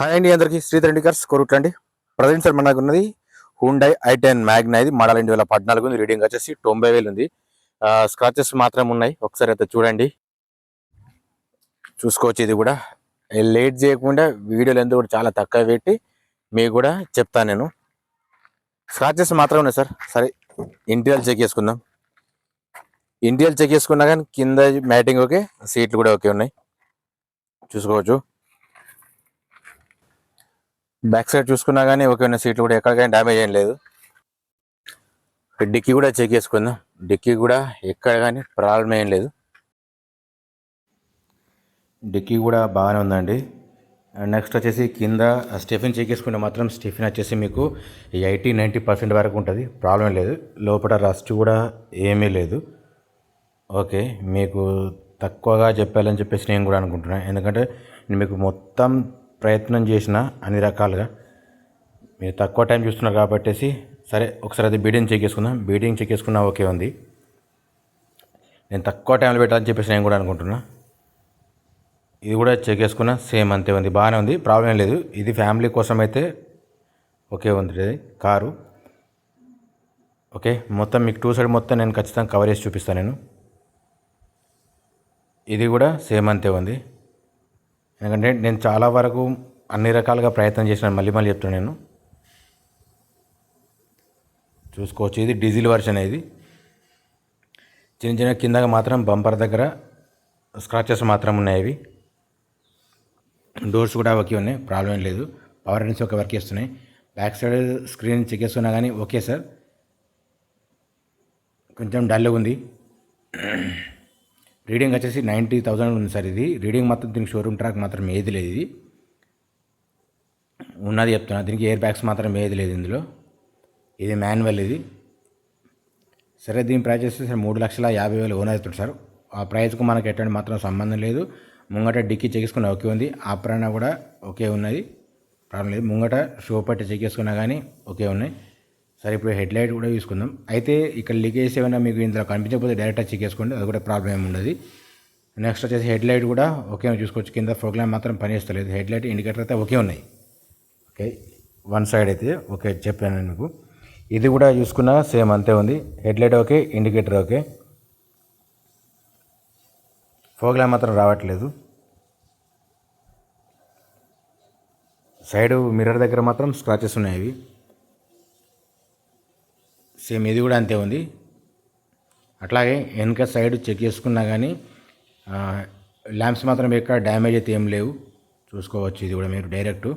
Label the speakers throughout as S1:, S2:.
S1: Hi అండి అందరికి. శ్రీధరెండికర్స్ రెడ్డి కొరుట్లండి ప్రజెంట్ సార్ మనకు ఉన్నది హుండై ఐ టెన్ మ్యాగ్నా ఇది మోడల్ రెండు వేల పద్నాలుగు ఉంది. రీడింగ్ వచ్చేసి తొంభై వేలు ఉంది. స్క్రాచెస్ మాత్రం ఉన్నాయి. ఒకసారి అయితే చూడండి. చూసుకోవచ్చు ఇది కూడా. లేట్ చేయకుండా వీడియోలు ఎందుకు కూడా చాలా తక్కువ పెట్టి మీకు కూడా చెప్తాను నేను. స్క్రాచెస్ మాత్రం ఉన్నాయి సార్. సరే ఇంటీరియల్ చెక్ చేసుకుందాం. ఇంటీరియల్ చెక్ చేసుకున్నా కానీ కింద మ్యాటింగ్ ఓకే సీట్లు కూడా ఓకే ఉన్నాయి. చూసుకోవచ్చు. బ్యాక్ సైడ్ చూసుకున్నా కానీ ఓకే సీట్లు కూడా ఎక్కడికైనా డ్యామేజ్ ఏం లేదు. డిక్కీ కూడా చెక్ చేసుకుందాం. డిక్కీ కూడా ఎక్కడ కానీ ప్రాబ్లం ఏం లేదు. డిక్కీ కూడా బాగానే ఉందండి. నెక్స్ట్ వచ్చేసి కింద స్టెఫిన్ చెక్ చేసుకుంటే మాత్రం స్టెఫిన్ వచ్చేసి మీకు ఎయిటీ నైంటీ పర్సెంట్ వరకు ఉంటుంది. ప్రాబ్లం లేదు. లోపల రస్ట్ కూడా ఏమీ లేదు. ఓకే మీకు తక్కువగా చెప్పాలని చెప్పేసి నేను కూడా అనుకుంటున్నాను ఎందుకంటే మీకు మొత్తం ప్రయత్నం చేసిన అన్ని రకాలుగా. మీరు తక్కువ టైం చూస్తున్నారు కాబట్టేసి సరే ఒకసారి అది బీడింగ్ చెక్ చేసుకుందాం. బీడింగ్ చెక్ చేసుకున్నా ఓకే ఉంది. నేను తక్కువ టైంలో పెట్టాలని చెప్పేసి నేను కూడా అనుకుంటున్నా. ఇది కూడా చెక్ చేసుకున్నా సేమ్ అంతే ఉంది. బాగానే ఉంది. ప్రాబ్లం లేదు. ఇది ఫ్యామిలీ కోసం అయితే ఓకే ఉంది. కారు. ఓకే మొత్తం మీకు టూ సైడ్ మొత్తం నేను ఖచ్చితంగా కవర్ చేసి చూపిస్తాను నేను. ఇది కూడా సేమ్ అంతే ఉంది. ఎందుకంటే నేను చాలా వరకు అన్ని రకాలుగా ప్రయత్నం చేసినాను మళ్ళీ మళ్ళీ చెప్తున్నాను నేను. చూసుకోవచ్చు. ఇది డీజిల్ వర్షన్ ఇది. చిన్న చిన్న కిందగా మాత్రం బంపర్ దగ్గర స్క్రాచెస్ మాత్రం ఉన్నాయి అవి డోర్స్ కూడా ఒకే ఉన్నాయి ప్రాబ్లం ఏం లేదు. పవర్ అనేసి ఒక వర్క్ చేస్తున్నాయి. బ్యాక్ సైడ్ స్క్రీన్ చెక్ చేస్తున్నా కానీ ఓకే సార్. కొంచెం డల్గా ఉంది. రీడింగ్ వచ్చేసి నైంటీ థౌజండ్ ఉంది సార్ ఇది. రీడింగ్ మాత్రం దీనికి షోరూమ్ ట్రాక్ మాత్రం ఏది లేదు ఇది. ఉన్నది చెప్తున్నా దీనికి ఎయిర్ బ్యాగ్స్ మాత్రం ఏది లేదు ఇందులో. ఇది మాన్యువల్ ఇది. సరే దీని ప్రైస్ వచ్చేసి మూడు లక్షల యాభై వేలు ఓన్ అవుతుంది సార్. ఆ ప్రైస్కు మనకి ఎటువంటి మాత్రం సంబంధం లేదు. ముంగట డిక్కీ చెక్ చేసుకున్న ఓకే ఉంది. ఆ ప్రైనా కూడా ఓకే ఉన్నది. ప్రాబ్లం లేదు. ముంగట షో పట్టి చెక్ చేసుకున్నా కానీ ఓకే ఉన్నాయి. సరే ఇప్పుడు హెడ్ లైట్ కూడా తీసుకుందాం. అయితే ఇక్కడ లీకేజ్ ఏమైనా మీకు ఇందులో కనిపించకపోతే డైరెక్ట్గా చెక్ చేసుకోండి అది కూడా ప్రాబ్లం ఏమి ఉండదు. నెక్స్ట్ వచ్చేసి హెడ్ లైట్ కూడా ఓకే చూసుకోవచ్చు. కింద ప్రోగ్రామ్ మాత్రం పనిచేస్తలేదు. హెడ్ లైట్ ఇండికేటర్ అయితే ఓకే ఉన్నాయి. ఓకే వన్ సైడ్ అయితే ఓకే చెప్పాను మీకు. ఇది కూడా చూసుకున్నా సేమ్ అంతే ఉంది. Head light okay indicator okay. Program మాత్రం రావట్లేదు. సైడ్ మిర్రర్ దగ్గర మాత్రం స్క్రాచెస్ ఉన్నాయి సేమ్ ఇది కూడా అంతే ఉంది. అట్లాగే వెనక సైడ్ చెక్ చేసుకున్నా కానీ ల్యాంప్స్ మాత్రం ఎక్కడ డ్యామేజ్ అయితే ఏం లేవు. చూసుకోవచ్చు ఇది కూడా మీరు డైరెక్ట్.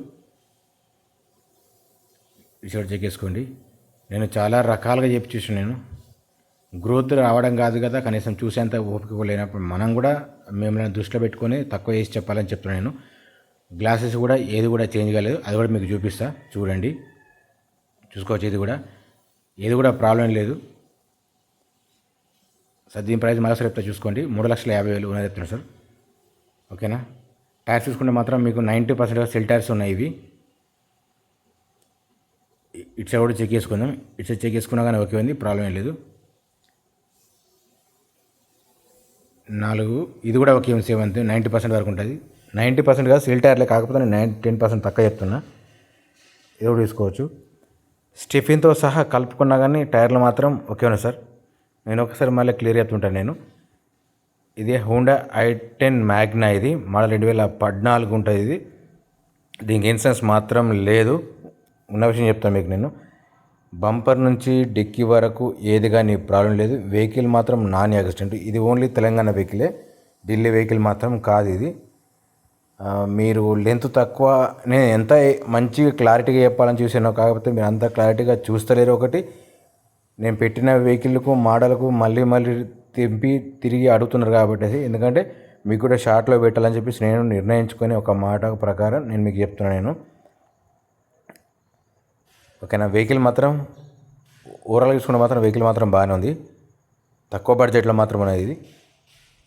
S1: ఈ చెక్ చేసుకోండి. నేను చాలా రకాలుగా చెప్పి చూసాను నేను. గ్రోత్ రావడం కాదు కదా కనీసం చూసేంత ఓపిక లేనప్పుడు మనం కూడా మిమ్మల్ని దృష్టిలో పెట్టుకొని తక్కువ వేసి చెప్పాలని చెప్తున్నాను నేను. గ్లాసెస్ కూడా ఏది కూడా చేంజ్ కాలేదు. అది కూడా మీకు చూపిస్తా. చూడండి. చూసుకోవచ్చు ఇది కూడా. ఏది కూడా ప్రాబ్లం లేదు. సార్ దీని ప్రైస్ మరోసారి చెప్తా చూసుకోండి. మూడు లక్షల యాభై వేలు ఉన్నది చెప్తున్నాను సార్. ఓకేనా? టైర్స్ చూసుకుంటే మాత్రం మీకు నైంటీ పర్సెంట్ సెల్ టైర్స్ ఉన్నాయి ఇవి. ఇటు సైడ్ కూడా చెక్ చేసుకుందాం. ఇటు సైడ్ చెక్ చేసుకున్నా కానీ ఓకే ఉంది ప్రాబ్లం ఏం లేదు. నాలుగు ఇది కూడా ఓకే సేమ్ అంతే నైంటీ పర్సెంట్ వరకు ఉంటుంది. నైంటీ పర్సెంట్ కాదు సెల్ టైర్లే కాకపోతే నేను నైన్ టెన్ పర్సెంట్ తక్కువ చెప్తున్నా. ఇది కూడా తీసుకోవచ్చు. స్టిఫిన్తో సహా కలుపుకున్నా కానీ టైర్లు మాత్రం ఓకే ఉన్నాయి సార్. నేను ఒకసారి మళ్ళీ క్లియర్ చెప్తుంటాను నేను. ఇది హోండా ఐ టెన్ మ్యాగ్నా ఇది. మోడల్ రెండు వేల పద్నాలుగు ఉంటుంది ఇది. దీనికి ఇన్సూరెన్స్ మాత్రం లేదు. ఉన్న విషయం చెప్తాను మీకు నేను. బంపర్ నుంచి డిక్కీ వరకు ఏది కానీ ప్రాబ్లం లేదు. వెహికల్ మాత్రం నాన్ యాక్సిడెంట్ ఇది ఓన్లీ తెలంగాణ వెహికలే. ఢిల్లీ వెహికల్ మాత్రం కాదు ఇది. మీరు లెంత్ తక్కువ నేను ఎంత మంచిగా క్లారిటీగా చెప్పాలని చూసాను కాకపోతే మీరు అంత క్లారిటీగా చూస్తలేరు ఒకటి. నేను పెట్టిన వెహికల్కు మోడల్కు మళ్ళీ మళ్ళీ తెంపి తిరిగి అడుగుతున్నారు కాబట్టి ఎందుకంటే మీకు కూడా షార్ట్లో పెట్టాలని చెప్పేసి నేను నిర్ణయించుకొని ఒక మాట ప్రకారం నేను మీకు చెప్తున్నాను నేను. ఓకేనా? వెహికల్ మాత్రం ఓవరాల్గా చూసుకుంటే మాత్రం వెహికల్ మాత్రం బాగానే ఉంది. తక్కువ బడ్జెట్లో మాత్రం ఉన్నది ఇది.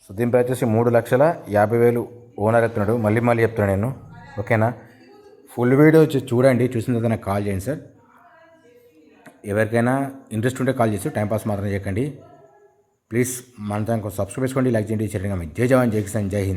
S1: సో దీని ప్రైస్ వచ్చేసి మూడు లక్షల యాభై వేలు ఓనర్ ఎత్తున్నాడు మళ్ళీ మళ్ళీ చెప్తున్నాను నేను. ఓకేనా? ఫుల్ వీడియో వచ్చి చూడండి చూసిన తర్వాత నాకు కాల్ చేయండి సార్. ఎవరికైనా ఇంట్రెస్ట్ ఉంటే కాల్ చేసి టైంపాస్ మాత్రం చేయకండి. ప్లీజ్ మన దానికి సబ్స్క్రైబ్ చేసుకోండి లైక్ చేయండి చేయండి. జై జవాన్ జై కిసాన్ జై హింద్.